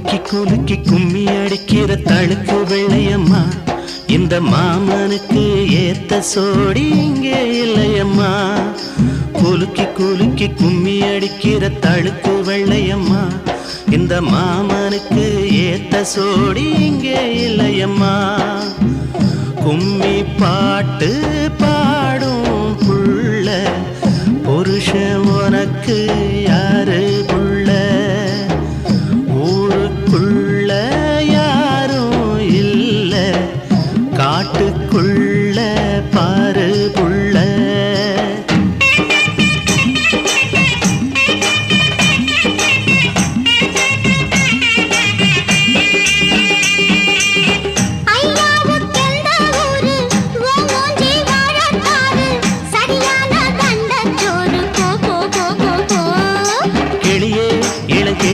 குலுக்கி குலுக்கி கும்மி அடிக்கிற தழுக்கு வெள்ளையம்மா. இந்த மாமனுக்கு ஏத்த சோடி இங்கே இல்லையம்மா. குலுக்கி குலுக்கி கும்மி அடிக்கிற தழுக்கு வெள்ளையம்மா. இந்த மாமனுக்கு ஏத்த சோடி இங்கே இல்லையம்மா. கும்மி பாட்டு பாடும் புள்ள புருஷன் உனக்கு யார் பாட்டு